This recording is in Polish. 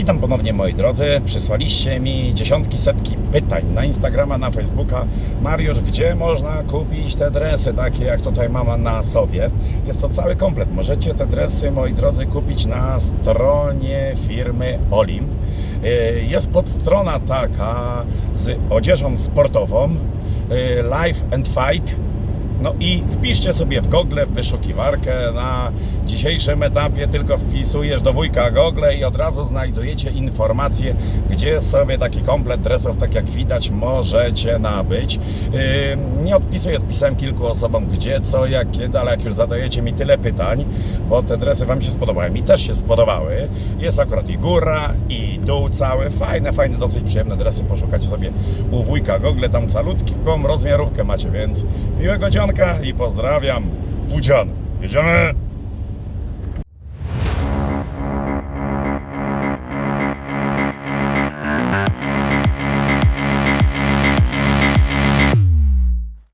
Witam ponownie moi drodzy. Przysłaliście mi dziesiątki, setki pytań na Instagrama, na Facebooka. Mariusz, gdzie można kupić te dresy takie jak tutaj mama na sobie? Jest to cały komplet. Możecie te dresy, moi drodzy, kupić na stronie firmy Olim. Yy, Jest podstrona taka z odzieżą sportową yy, Life and Fight. No i wpiszcie sobie w Google w wyszukiwarkę. Na dzisiejszym etapie tylko wpisujesz do wujka Google i od razu znajdujecie informację, gdzie sobie taki komplet dresów, tak jak widać, możecie nabyć. Yy, Nie odpisuję, odpisałem kilku osobom gdzie, co, jak, kiedy, ale jak już zadajecie mi tyle pytań, bo te dresy Wam się spodobały, mi też się spodobały. Jest akurat i góra, i dół cały. Fajne, fajne, dosyć przyjemne dresy. Poszukacie sobie u wujka Google, tam calutką rozmiarówkę macie, więc miłego i pozdrawiam. Pudzian. Jedziemy!